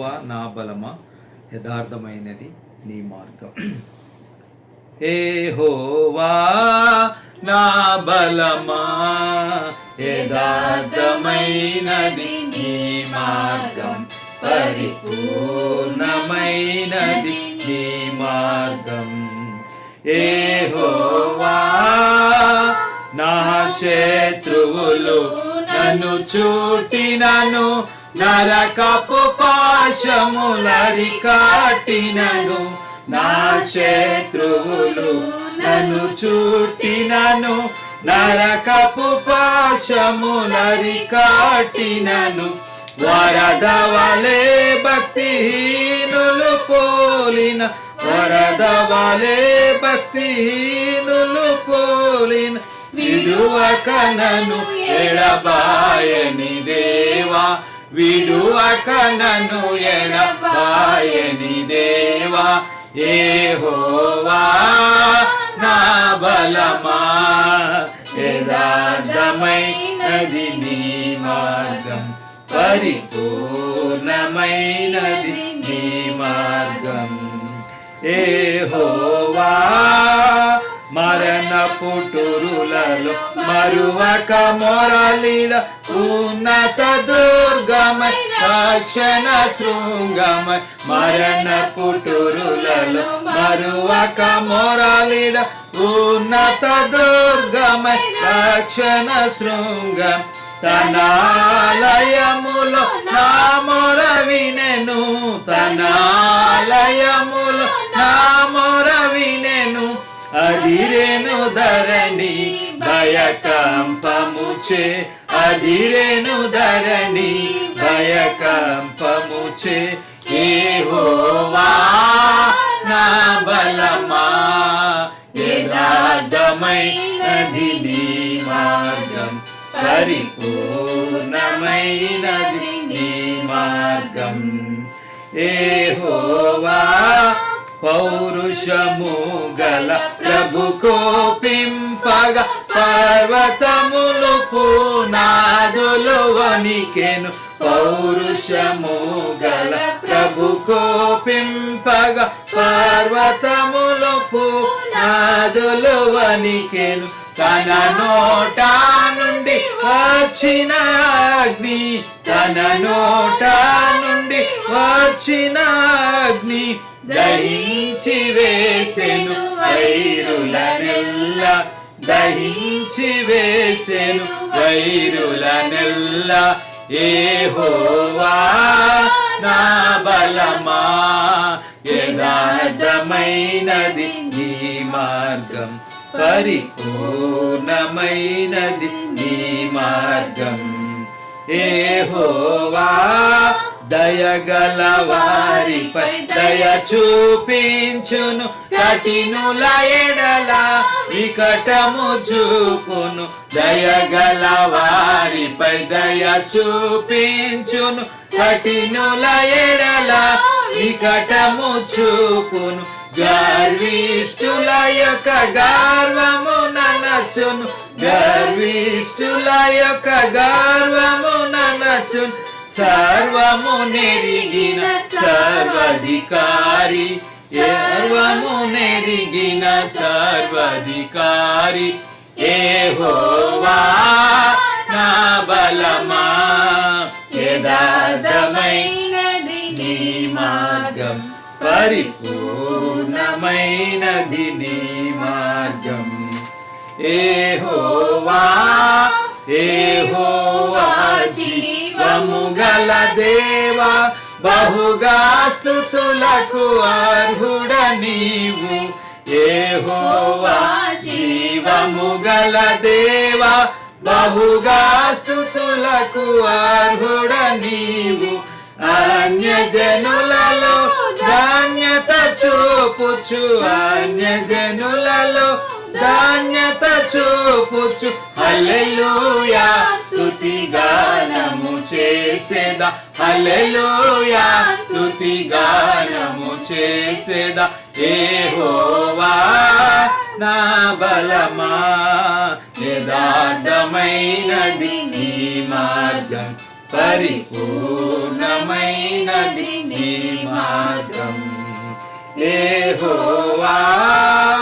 యహోవా నా బలమా? యథార్థమైనది నీ మార్గం. ఏహోవా నా బలమా? యథార్థమైనది నీ మార్గం. పరిపూర్ణమైనది నీ మార్గం. ఏహోవా నా శత్రువులు నన్ను చూటినను నరకపు పాశములరికాటినను నా శత్రువులు నన్ను చూటినను నరకపు పాశములరికాటినను వరద వలే భక్తిహీనులు పోలిన వరద వలే భక్తిహీనులు పోలిన విడువక నన్ను ఎడబాయని దేవా. విడువక నన్ను ఎడబాయని దేవా హోవా నా బలమా యథార్థమైనది నీ మార్గం పరిపూర్ణమైనది నీ మార్గం ఏ హోవా మరణ పుట్టురులలో మరువక మొరలిడ ఉన్నత దుర్గమై రక్షణ శృంగమై మరణ పుట్టురులలో మరువక మొరలిడ ఉన్నత దుర్గమై రక్షణ శృంగం తనాలయములో నా మొర వినెను తనా ధరణి భయకంపముచే అదిరేను ధరణి భయకంపముచే ఏహోవా నా బలమా యథార్థమైనది నీ మార్గం పరిపూర్ణమైనది నీ మార్గం. ఏహోవా పౌరుషము గల ప్రభు కోపింపగ పర్వతములు పూనాదులు వనికెను పౌరుషము గల ప్రభు కోపింపగ పర్వతములు పూనాదులు వనికెను తన నోట నుండి వచ్చిన అగ్ని తన నోట నుండి వచ్చిన అగ్ని దహించి వేసెను వైరులనెల్ల దహించి వేసెను వైరులనెల్ల. ఏ హోవా నా బలమా యథార్థమైనది నీ మార్గం. పరిపూర్ణమైనది నీ మార్గం. ఏహోవా దయగల వారిపై దయ చూపించును. కఠినుల ఎడల వికటము చూపును. దయగల వారిపై దయ చూపించును. కఠినుల ఎడల వికటము చూపును గర్విష్ఠుల యొక్క గర్వము ననచును గర్విష్ఠుల యొక్క గర్వము ననచును సర్వము నెరిగిన సర్వాధికారి. సర్వము నెరిగిన ఏ భోవా నా బలమా యథార్థమైనది మార్గం పరిపూర్ణమైనది నీ మార్గం. ఏ హోవా ఏ హోవా జీవము గల దేవా బహుగా స్థుతులకు అర్హుడ నీవు. ఏ హోవా జీవము గల దేవా బహుగా స్థుతులకు అర్హుడ నీవు. అన్యజనుల చూపుచు అన్య జనులలో ధాన్యత చూపుచు. హల్లెలూయా స్తుతి గానము చేసేదా. హల్లెలూయా స్తుతి గానము చేసేదా. ఏహోవా నా బలమా యదార్థమైనది నీ మార్గం పరిపూర్ణమైనది నీ మార్గం. 耶和华。